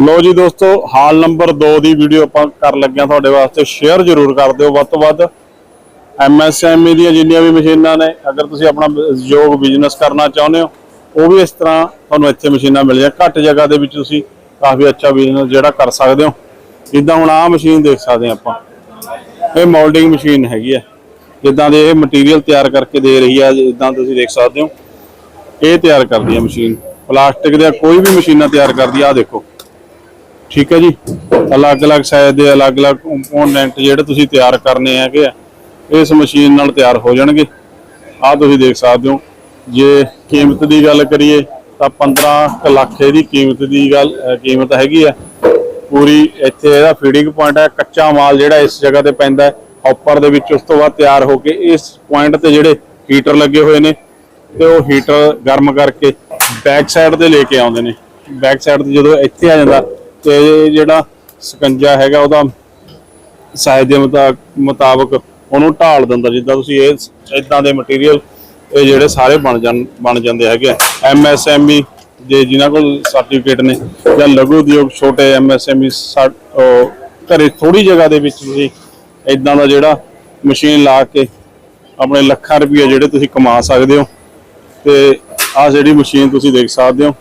ਲੋ ਜੀ ਦੋਸਤੋ, ਹਾਲ ਨੰਬਰ 2 ਦੀ ਵੀਡੀਓ ਆਪਾਂ ਕਰ ਲੱਗਿਆ ਤੁਹਾਡੇ ਵਾਸਤੇ। ਸ਼ੇਅਰ ਜ਼ਰੂਰ ਕਰ ਦਿਓ ਵੱਧ ਤੋਂ ਵੱਧ। ਐਮਐਸਐਮਈ ਦੀਆਂ ਜਿੰਨੀਆਂ ਵੀ ਮਸ਼ੀਨਾਂ ਨੇ, ਅਗਰ ਤੁਸੀਂ ਆਪਣਾ ਯੋਗ ਬਿਜ਼ਨਸ ਕਰਨਾ ਚਾਹੁੰਦੇ ਹੋ, ਉਹ ਵੀ ਇਸ ਤਰ੍ਹਾਂ ਤੁਹਾਨੂੰ ਇੱਥੇ ਮਸ਼ੀਨਾਂ ਮਿਲ ਜਾਂ ਘੱਟ ਜਗ੍ਹਾ ਦੇ ਵਿੱਚ ਤੁਸੀਂ ਕਾਫੀ ਅੱਛਾ ਬਿਜ਼ਨਸ ਜਿਹੜਾ ਕਰ ਸਕਦੇ ਹੋ। ਜਿੱਦਾਂ ਹੁਣ ਆਹ ਮਸ਼ੀਨ ਦੇਖ ਸਕਦੇ ਹਾਂ ਆਪਾਂ। ਇਹ ਮੋਲਡਿੰਗ ਮਸ਼ੀਨ ਹੈਗੀ ਹੈ ਜਿੱਦਾਂ ਦੇ ਇਹ ਮਟੀਰੀਅਲ ਤਿਆਰ ਕਰਕੇ ਦੇ ਰਹੀ ਹੈ ਜਿੱਦਾਂ ਤੁਸੀਂ ਦੇਖ ਸਕਦੇ ਹੋ। ਇਹ ਤਿਆਰ ਕਰਦੀ ਹੈ ਮਸ਼ੀਨ ਪਲਾਸਟਿਕ ਦੇ ਕੋਈ ਵੀ ਮਸ਼ੀਨਾਂ ਤਿਆਰ ਕਰਦੀ ਆ, ਆਹ ਦੇਖੋ। ਠੀਕ ਹੈ ਜੀ? ਅਲੱਗ-ਅਲੱਗ ਸਾਈਜ਼ ਦੇ ਅਲੱਗ-ਅਲੱਗ ਕੰਪੋਨੈਂਟ ਜਿਹੜੇ ਤੁਸੀਂ ਤਿਆਰ ਕਰਨੇ ਹੈਗੇ ਆ, ਇਸ ਮਸ਼ੀਨ ਨਾਲ ਤਿਆਰ ਹੋ ਜਾਣਗੇ। ਆਹ ਤੁਸੀਂ ਦੇਖ ਸਕਦੇ ਹੋ। ਜੇ ਕੀਮਤ ਦੀ ਗੱਲ ਕਰੀਏ, ਤਾਂ 15 ਕੁ ਲੱਖ ਇਹਦੀ ਕੀਮਤ ਦੀ ਗੱਲ ਕੀਮਤ ਹੈਗੀ ਆ। ਪੂਰੀ ਇੱਥੇ ਇਹਦਾ ਫੀਡਿੰਗ ਪੁਆਇੰਟ ਹੈ, ਕੱਚਾ ਮਾਲ ਜਿਹੜਾ ਇਸ ਜਗ੍ਹਾ ਤੇ ਪੈਂਦਾ ਹੈ ਹੌਪਰ ਦੇ ਵਿੱਚ ਉਸ ਤੋਂ ਬਾਅਦ ਤਿਆਰ ਹੋ ਕੇ ਇਸ ਪੁਆਇੰਟ ਤੇ ਜਿਹੜੇ ਹੀਟਰ ਲੱਗੇ ਹੋਏ ਨੇ, ਤੇ ਉਹ ਹੀਟਰ ਗਰਮ ਕਰਕੇ ਬੈਕ ਸਾਈਡ ਤੇ ਲੈ ਕੇ ਆਉਂਦੇ ਨੇ। ਬੈਕ ਸਾਈਡ ਤੇ ਜਦੋਂ ਇੱਥੇ ਆ ਜਾਂਦਾ ਤੇ ਇਹ ਜਿਹੜਾ ਸਕੰਜਾ ਹੈਗਾ ਉਹਦਾ ਸਾਈਜ਼ ਦੇ ਮੁਤਾ- ਮੁਤਾਬਕ ਉਹਨੂੰ ਢਾਲ ਦਿੰਦਾ, ਜਿੱਦਾਂ ਤੁਸੀਂ ਇਹ ਇਦਾਂ ਦੇ ਮਟੀਰੀਅਲ ਇਹ ਜਿਹੜੇ ਸਾਰੇ ਬਣ ਜਾਣ, ਬਣ ਜਾਂਦੇ ਹੈਗੇ ਐਮਐਸਐਮਈ ਜੇ ਜਿਨ੍ਹਾਂ ਕੋਲ ਸਰਟੀਫਿਕੇਟ ਨੇ, ਜਾਂ ਲਘੂ ਉਦਯੋਗ ਛੋਟੇ ਐਮਐਸਐਮਈ ਘਰੇ ਥੋੜੀ ਜਗ੍ਹਾ ਦੇ ਵਿੱਚ ਤੁਸੀਂ ਇਦਾਂ ਦਾ ਜਿਹੜਾ ਮਸ਼ੀਨ ਲਾ ਕੇ ਆਪਣੇ ਲੱਖਾਂ ਰੁਪਏ ਜਿਹੜੇ ਤੁਸੀਂ ਕਮਾ ਸਕਦੇ ਹੋ, ਤੇ ਆਹ ਜਿਹੜੀ ਮਸ਼ੀਨ ਤੁਸੀਂ ਦੇਖ ਸਕਦੇ ਹੋ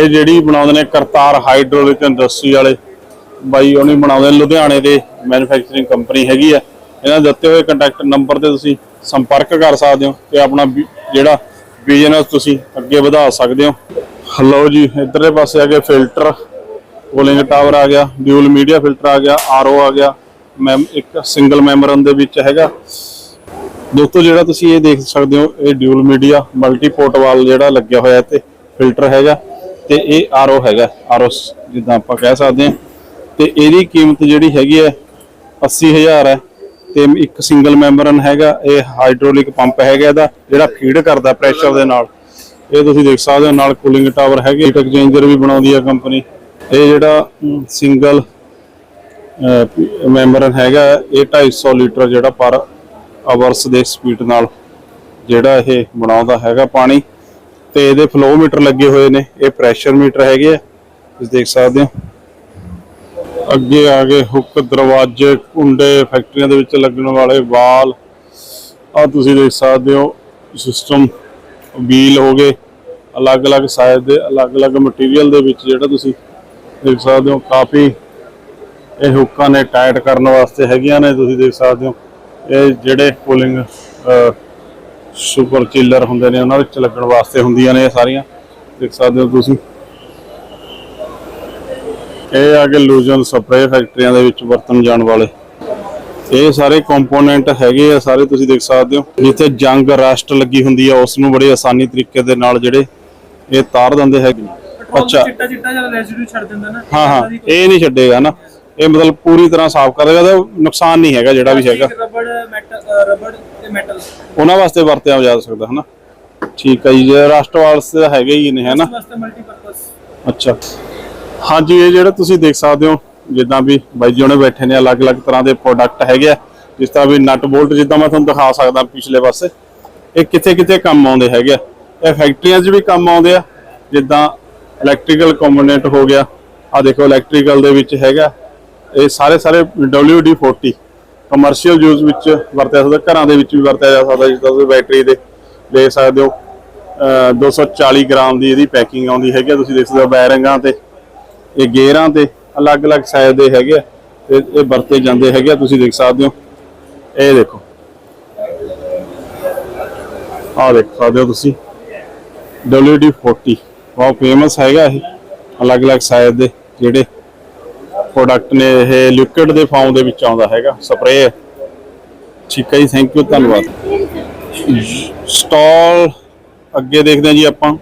ਇਹ ਜਿਹੜੀ ਬਣਾਉਂਦੇ ਨੇ ਕਰਤਾਰ ਹਾਈਡ੍ਰੋਲਿਕ ਇੰਡਸਟਰੀ ਵਾਲੇ, ਬਾਈ ਉਹਨੇ ਬਣਾਉਂਦੇ ਨੇ ਲੁਧਿਆਣੇ ਦੇ ਮੈਨੂਫੈਕਚਰਿੰਗ ਕੰਪਨੀ ਹੈਗੀ ਆ। ਇਹਨਾਂ ਦਿੱਤੇ ਹੋਏ ਕੰਟੈਕਟ ਨੰਬਰ ਤੇ ਤੁਸੀਂ ਸੰਪਰਕ ਕਰ ਸਕਦੇ ਹੋ ਤੇ ਆਪਣਾ ਬਿ- ਜਿਹੜਾ ਬਿਜ਼ਨਸ ਤੁਸੀਂ ਅੱਗੇ ਵਧਾ ਸਕਦੇ ਹੋ। ਹਲੋ ਜੀ, ਇਧਰਲੇ ਪਾਸੇ ਆ ਗਏ ਫਿਲਟਰ ਕੂਲਿੰਗ ਟਾਵਰ ਆ ਗਿਆ ਡਿਊਲ ਮੀਡੀਆ ਫਿਲਟਰ ਆ ਗਿਆ ਆਰਓ ਆ ਗਿਆ ਮੈਮ ਇੱਕ ਸਿੰਗਲ ਮੈਂਬਰਨ ਦੇ ਵਿੱਚ ਹੈਗਾ। ਦੋਸਤੋ, ਜਿਹੜਾ ਤੁਸੀਂ ਇਹ ਦੇਖ ਸਕਦੇ ਹੋ, ਇਹ dual media multi port valve ਜਿਹੜਾ ਲੱਗਿਆ ਹੋਇਆ ਤੇ ਫਿਲਟਰ ਹੈਗਾ। ਤੇ ਇਹ ਆਰਓ ਹੈਗਾ ਆਰਓ ਜਿੱਦਾਂ ਆਪਾਂ ਕਹਿ ਸਕਦੇ ਹਾਂ। ਤੇ ਇਹਦੀ ਕੀਮਤ ਜਿਹੜੀ ਹੈਗੀ ਹੈ 80000 ਹੈ ਤੇ ਇੱਕ ਸਿੰਗਲ ਮੈਂਬਰਨ ਹੈਗਾ, ਇਹ ਹਾਈਡ੍ਰੋਲਿਕ ਪੰਪ ਹੈਗਾ ਇਹਦਾ, ਜਿਹੜਾ ਫੀਡ ਕਰਦਾ ਪ੍ਰੈਸ਼ਰ ਦੇ ਨਾਲ। ਇਹ ਤੁਸੀਂ ਦੇਖ ਸਕਦੇ ਹੋ, ਨਾਲ ਕੂਲਿੰਗ ਟਾਵਰ ਹੈਗੇ ਹੀਟ ਐਕਸਚੇਂਜਰ ਵੀ ਬਣਾਉਂਦੀ ਹੈ ਕੰਪਨੀ ਇਹ ਜਿਹੜਾ ਸਿੰਗਲ ਮੈਂਬਰਨ ਹੈਗਾ, ਇਹ 250 ਲੀਟਰ ਜਿਹੜਾ ਪਰ ਆਵਰਸ ਦੇ ਸਪੀਡ ਨਾਲ ਜਿਹੜਾ ਇਹ ਬਣਾਉਂਦਾ ਹੈਗਾ ਪਾਣੀ। ਤੇ ਇਹਦੇ ਫਲੋ ਮੀਟਰ ਲੱਗੇ ਹੋਏ ਨੇ। ਇਹ ਪ੍ਰੈਸ਼ਰ ਮੀਟਰ ਹੈਗੇ ਆ। ਤੁਸੀਂ ਦੇਖ ਸਕਦੇ ਹੋ। ਅੱਗੇ ਆ ਗਏ ਹੁੱਕ ਦਰਵਾਜ਼ੇ, ਕੁੰਡੇ ਫੈਕਟਰੀਆਂ ਦੇ ਵਿੱਚ ਲੱਗਣ ਵਾਲੇ ਵਾਲ। ਆ ਤੁਸੀਂ ਦੇਖ ਸਕਦੇ ਹੋ ਸਿਸਟਮ ਵੀਲ ਹੋ ਗਏ। ਅਲੱਗ-ਅਲੱਗ ਸਾਈਜ਼ ਦੇ, ਅਲੱਗ-ਅਲੱਗ ਮਟੀਰੀਅਲ ਦੇ ਵਿੱਚ ਜਿਹੜਾ ਤੁਸੀਂ ਦੇਖ ਸਕਦੇ ਹੋ, ਕਾਫੀ ਇਹ ਹੁੱਕਾਂ ਨੇ ਟਾਈਟ ਕਰਨ ਵਾਸਤੇ ਹੈਗੀਆਂ ਨੇ। ਤੁਸੀਂ ਦੇਖ ਸਕਦੇ ਹੋ, ਇਹ ਜਿਹੜੇ ਕੂਲਿੰਗ ਸੁਪਰ ਚਿਲਰ ਹੁੰਦੇ ਨੇ ਉਹਨਾਂ ਵਿੱਚ ਲੱਗਣ ਵਾਸਤੇ ਹੁੰਦੀਆਂ ਨੇ ਇਹ ਸਾਰੀਆਂ। ਦੇਖ ਸਕਦੇ ਹੋ ਤੁਸੀਂ। ਇਹ ਆ ਕੇ ਲੂਜਨ ਸਪਰੇਅ ਫੈਕਟਰੀਆਂ ਦੇ ਵਿੱਚ ਵਰਤਣ ਜਾਣ ਵਾਲੇ। ਇਹ ਸਾਰੇ ਕੰਪੋਨੈਂਟ ਹੈਗੇ ਆ ਸਾਰੇ ਤੁਸੀਂ ਦੇਖ ਸਕਦੇ ਹੋ। ਜਿੱਥੇ ਜੰਗ ਰਸਟ ਲੱਗੀ ਹੁੰਦੀ ਆ ਉਸ ਨੂੰ ਬੜੇ ਆਸਾਨੀ ਤਰੀਕੇ ਦੇ ਨਾਲ ਜਿਹੜੇ ਇਹ ਤਾਰ ਦਿੰਦੇ ਹੈਗੇ। ਅੱਛਾ। ਚਿੱਟਾ ਚਿੱਟਾ ਜਿਹਾ ਰੈਜ਼ਿਡਿਊ ਛੱਡ ਦਿੰਦਾ ਨਾ। ਹਾਂ ਹਾਂ। ਇਹ ਨਹੀਂ ਛੱਡੇਗਾ ਨਾ। ਇਹ ਮਤਲਬ ਪੂਰੀ ਤਰ੍ਹਾਂ ਸਾਫ਼ ਕਰ ਦੇਗਾ ਤੇ ਨੁਕਸਾਨ ਨਹੀਂ ਹੈਗਾ ਜਿਹੜਾ ਵੀ ਹੈਗਾ। ਰਬੜ ਰਬੜ ਤੇ ਮੈਟਲ ਉਹਨਾਂ ਵਾਸਤੇ ਵਰਤਿਆ ਜਾ ਸਕਦਾ ਹਨਾ? ਠੀਕ ਹੈ ਜੀ ਜੇ ਰਸਟ ਵਾਸਤੇ ਤਾਂ ਹੈਗੇ ਹੀ ਨੇ ਹਨਾ? ਵਾਸਤੇ ਮਲਟੀਪਰਪਸ ਅੱਛਾ। ਹਾਂਜੀ ਇਹ ਜਿਹੜਾ ਤੁਸੀਂ ਦੇਖ ਸਕਦੇ ਹੋ ਜਿੱਦਾਂ ਵੀ ਬਾਈ ਜੀ ਉਹਨੇ ਬੈਠੇ ਨੇ ਅਲੱਗ-ਅਲੱਗ ਤਰ੍ਹਾਂ ਦੇ ਪ੍ਰੋਡਕਟ ਹੈਗੇ ਆ ਜਿਸ ਤਰ੍ਹਾਂ ਵੀ ਨਟ ਬੋਲਟ ਜਿੱਦਾਂ ਮੈਂ ਤੁਹਾਨੂੰ ਦਿਖਾ ਸਕਦਾ ਪਿਛਲੇ ਪਾਸੇ ਇਹ ਕਿੱਥੇ-ਕਿੱਥੇ ਕੰਮ ਆਉਂਦੇ ਹੈਗੇ ਆ। ਇਹ ਫੈਕਟਰੀਆਂ 'ਚ ਵੀ ਕੰਮ ਆਉਂਦੇ ਆ ਜਿੱਦਾਂ ਇਲੈਕਟ੍ਰੀਕਲ ਕੰਪੋਨੈਂਟ ਹੋ ਗਿਆ ਆ ਦੇਖੋ ਇਲੈਕਟ੍ਰੀਕਲ ਦੇ ਵਿੱਚ ਹੈਗਾ ਇਹ ਸਾਰੇ ਸਾਰੇ WD40 ਕਮਰਸ਼ੀਅਲ ਯੂਜ਼ ਵਿੱਚ ਵਰਤਿਆ ਸਕਦਾ ਘਰਾਂ ਦੇ ਵਿੱਚ ਵੀ ਵਰਤਿਆ ਜਾ ਸਕਦਾ ਜਿੱਦਾਂ ਤੁਸੀਂ ਬੈਟਰੀ ਦੇ ਲੈ ਸਕਦੇ ਹੋ ਅਹ 240 ਗ੍ਰਾਮ ਦੀ ਇਹਦੀ ਪੈਕਿੰਗ ਆਉਂਦੀ ਹੈਗੀ ਆ, ਤੁਸੀਂ ਦੇਖ ਸਕਦੇ ਹੋ ਬੈਰਿੰਗਾਂ ਤੇ ਇਹ ਗੇਅਰਾਂ ਤੇ ਅਲੱਗ-ਅਲੱਗ ਸਾਈਜ਼ ਦੇ ਹੈਗੇ ਆ ਤੇ ਇਹ ਵਰਤੇ ਜਾਂਦੇ ਹੈਗੇ ਆ ਤੁਸੀਂ ਦੇਖ ਸਕਦੇ ਹੋ। ਇਹ ਦੇਖੋ। ਆਹ ਦੇਖ ਸਕਦੇ ਹੋ ਤੁਸੀਂ। WD40 ਬਹੁਤ ਫੇਮਸ ਹੈਗਾ ਇਹ ਅਲੱਗ-ਅਲੱਗ ਸਾਈਜ਼ ਦੇ ਜਿਹੜੇ ਪ੍ਰੋਡਕਟ ਨੇ ਇਹ ਲਿਕੁਇਡ ਦੇ ਫਾਰਮ ਦੇ ਵਿੱਚ ਆਉਂਦਾ ਹੈਗਾ। ਸਪਰੇਅ ਠੀਕ ਹੈ ਜੀ ਥੈਂਕ ਯੂ ਧੰਨਵਾਦ। ਸਟਾਲ ਅੱਗੇ ਦੇਖਦੇ ਹਾਂ ਜੀ ਆਪਾਂ।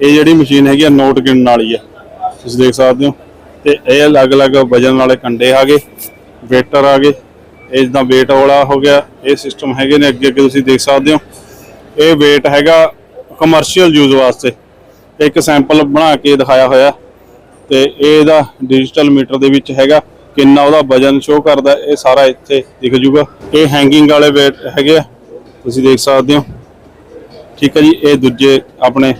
ਇਹ ਜਿਹੜੀ ਮਸ਼ੀਨ ਹੈਗੀ ਆ ਨੋਟ ਗਿਣਨ ਵਾਲੀ ਆ। ਤੁਸੀਂ ਦੇਖ ਸਕਦੇ ਹੋ। ਤੇ ਇਹ ਅਲੱਗ-ਅਲੱਗ ਵਜਨ ਵਾਲੇ ਕੰਡੇ ਆ ਗਏ ਵੇਟਰ ਆ ਗਏ। ਇਹ ਜਿੱਦਾਂ weight ਵਾਲਾ ਹੋ ਗਿਆ, ਇਹ ਸਿਸਟਮ ਹੈਗੇ ਨੇ ਅੱਗੇ ਅੱਗੇ ਤੁਸੀਂ ਦੇਖ ਸਕਦੇ ਹੋ। ਇਹ weight ਹੈਗਾ ਕਮਰਸ਼ੀਅਲ ਯੂਜ਼ ਵਾਸਤੇ। ਇੱਕ ਸੈਂਪਲ ਬਣਾ ਕੇ ਦਿਖਾਇਆ ਹੋਇਆ। ਤੇ ਇਹ ਇਹਦਾ ਡਿਜੀਟਲ ਮੀਟਰ ਦੇ ਵਿੱਚ ਹੈਗਾ ਕਿੰਨਾ ਉਹਦਾ ਵਜਨ ਸ਼ੋ ਕਰਦਾ ਇਹ ਸਾਰਾ ਇੱਥੇ ਦਿਖ ਜੂਗਾ। ਇਹ ਹੈਂਗਿੰਗ ਵਾਲੇ ਵੇਟ ਹੈਗੇ ਆ ਤੁਸੀਂ ਦੇਖ ਸਕਦੇ ਹੋ। ਠੀਕ ਹੈ ਜੀ ਇਹ ਦੂਜੇ ਆਪਣੇ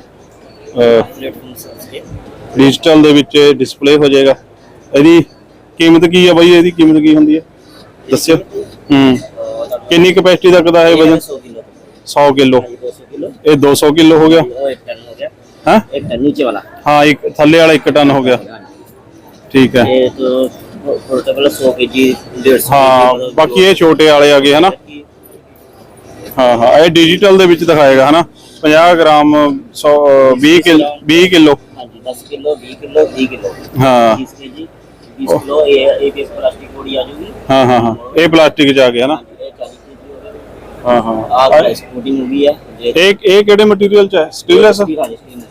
ਡਿਜੀਟਲ ਦੇ ਵਿੱਚ ਡਿਸਪਲੇ ਹੋ ਜਾਏਗਾ। ਇਹਦੀ ਕੀਮਤ ਕੀ ਹੈ ਬਾਈ ਇਹਦੀ ਕੀਮਤ ਕੀ ਹੁੰਦੀ ਹੈ ਦੱਸਿਓ। ਹੂੰ। ਕਿੰਨੀ ਕੈਪੈਸਿਟੀ ਤੱਕਦਾ ਹੈ ਵਜਨ? 100 ਕਿਲੋ। ਇਹ 200 ਕਿਲੋ ਹੋ ਗਿਆ। हो गया ਹਾਂ एक टन नीचे वाला ਹਾਂ ਇੱਕ ਥੱਲੇ ਵਾਲਾ 1 ਟਨ ਹੋ ਗਿਆ ਠੀਕ ਹੈ ये तो पोर्टेबल 100 के जी डेढ़ सौ ਹਾਂ ਬਾਕੀ ਇਹ ਛੋਟੇ ਵਾਲੇ ਆ ਗਏ ਹਨਾ ਹਾਂ ਹਾਂ ਇਹ ਡਿਜੀਟਲ ਦੇ ਵਿੱਚ ਦਿਖਾਏਗਾ ਹਨਾ 50 ਗ੍ਰਾਮ 100 20 ਕਿਲੋ 20 ਕਿਲੋ हाँ जी दस किलो बीस किलो बीस किलो ਹਾਂ बीस के जी बीस किलो ये एक एक प्लास्टिक बोरी आ जाएगी ਹਾਂ ਹਾਂ ਹਾਂ ਇਹ ਪਲਾਸਟਿਕ ਚ ਆ ਗਿਆ ਹਨਾ ये चालीस के जी हो गया ਹਾਂ ਹਾਂ आग स्कूटिंग भी है ये ਇਹ ਇਹ ਕਿਹੜੇ ਮਟੀਰੀਅਲ ਚ ਹੈ ਸਟੇਨਲੈਸ हाँ जी, stainless।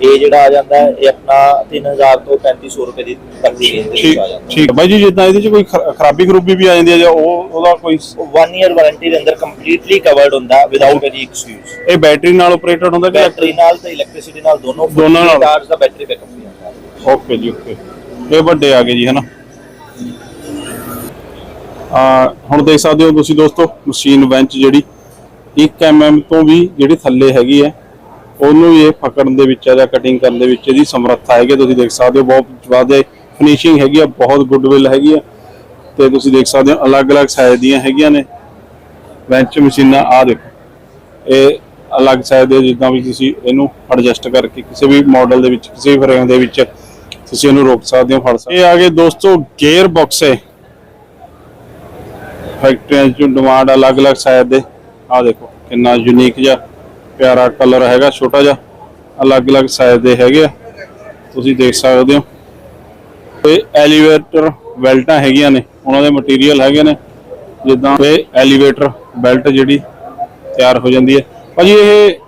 ਇਹ ਜਿਹੜਾ ਆ ਜਾਂਦਾ ਹੈ ਇਹ ਆਪਣਾ 3000 ਤੋਂ 3500 ਰੁਪਏ ਦੀ ਦੀ ਰੇਂਜ ਦੇ ਵਿੱਚ ਆ ਜਾਂਦਾ। ਠੀਕ। ਬਾਈ ਜੀ ਜਿੱਦਾਂ ਇਹਦੇ ਚ ਕੋਈ ਖਰਾ- ਖਰਾਬੀ ਖਰੂਬੀ ਵੀ ਆ ਜਾਂਦੀ ਹੈ ਜਾਂ ਉਹ ਉਹਦਾ ਕੋਈ ਹੈ 1 ਇਅਰ ਵਾਰੰਟੀ ਦੇ ਅੰਦਰ ਕੰਪਲੀਟਲੀ ਕਵਰਡ ਹੁੰਦਾ ਵਿਦਆਊਟ ਐਨੀ ਐਕਸਕਿਊਜ਼ ਇਹ ਬੈਟਰੀ ਨਾਲ ਆਪਰੇਟਡ ਹੁੰਦਾ ਕਿ ਬੈਟਰੀ ਨਾਲ ਤੇ ਇਲੈਕਟ੍ਰਿਸਿਟੀ ਨਾਲ ਦੋਨੋਂ ਦੋਨਾਂ ਨਾਲ। ਚਾਰਜ ਦਾ ਬੈਟਰੀ ਬੈਕਅਪ ਵੀ ਆਉਂਦਾ ਓਕੇ ਜੀ ਓਕੇ ਇਹ ਵੱਡੇ ਆ ਗਏ ਜੀ ਹਨਾ? ਆ ਹੁਣ ਦੇਖ ਸਕਦੇ ਹੋ ਤੁਸੀਂ ਦੋਸਤੋ ਮਸ਼ੀਨ ਬੈਂਚ ਜਿਹੜੀ 1 mm ਤੋਂ ਵੀ ਜਿਹੜੀ ਥੱਲੇ ਹੈਗੀ ਹੈ ਉਹਨੂੰ ਵੀ ਇਹ ਫਕੜਨ ਦੇ ਵਿੱਚ ਆ ਜਾਂ ਕਟਿੰਗ ਕਰਨ ਦੇ ਵਿੱਚ ਇਹਦੀ ਸਮਰੱਥਾ ਹੈਗੀ ਹੈ। ਤੁਸੀਂ ਦੇਖ ਸਕਦੇ ਹੋ, ਬਹੁਤ ਜ਼ਿਆਦਾ ਫਿਨਿਸ਼ਿੰਗ ਹੈਗੀ ਆ, ਬਹੁਤ ਗੁੱਡਵਿਲ ਹੈਗੀ ਆ। ਤੇ ਤੁਸੀਂ ਦੇਖ ਸਕਦੇ ਹੋ, ਅਲੱਗ-ਅਲੱਗ ਸਾਈਜ਼ ਦੀਆਂ ਹੈਗੀਆਂ ਨੇ। ਬੈਂਚ ਮਸ਼ੀਨਾਂ ਆ ਦੇਖੋ। ਇਹ ਅਲੱਗ ਸਾਈਜ਼ ਦੇ ਜਿੱਦਾਂ ਵੀ ਤੁਸੀਂ ਇਹਨੂੰ ਐਡਜਸਟ ਕਰਕੇ ਕਿਸੇ ਵੀ ਮਾਡਲ ਦੇ ਵਿੱਚ, ਕਿਸੇ ਵੀ ਫਰੇਮ ਦੇ ਵਿੱਚ ਤੁਸੀਂ ਇਹਨੂੰ ਰੋਕ ਸਕਦੇ ਹੋ, ਫੜ ਸਕਦੇ ਇਹ ਆ ਗਏ ਦੋਸਤੋ ਗੇਅਰ ਬਾਕਸ ਹੈ ਫੈਕਟਰੀਆਂ 'ਚ ਡਿਮਾਂਡ ਅਲੱਗ-ਅਲੱਗ ਸਾਈਜ਼ ਦੇ। ਆ ਦੇਖੋ, ਕਿੰਨਾ ਯੂਨੀਕ ਜਿਹਾ ਪਿਆਰਾ ਕਲਰ ਹੈਗਾ, ਛੋਟਾ ਜਿਹਾ। ਅਲੱਗ-ਅਲੱਗ ਸਾਈਜ਼ ਦੇ ਹੈਗੇ ਆ। ਤੁਸੀਂ ਦੇਖ ਸਕਦੇ ਹੋ। ਤੇ ਐਲੀਵੇਟਰ ਬੈਲਟਾਂ ਹੈਗੀਆਂ ਨੇ। ਉਹਨਾਂ ਦੇ ਮਟੀਰੀਅਲ ਹੈਗੇ ਨੇ। ਜਿੱਦਾਂ ਇਹ ਐਲੀਵੇਟਰ ਬੈਲਟ ਜਿਹੜੀ ਤਿਆਰ ਹੋ ਜਾਂਦੀ ਹੈ। ਭਾਜੀ, ਇਹ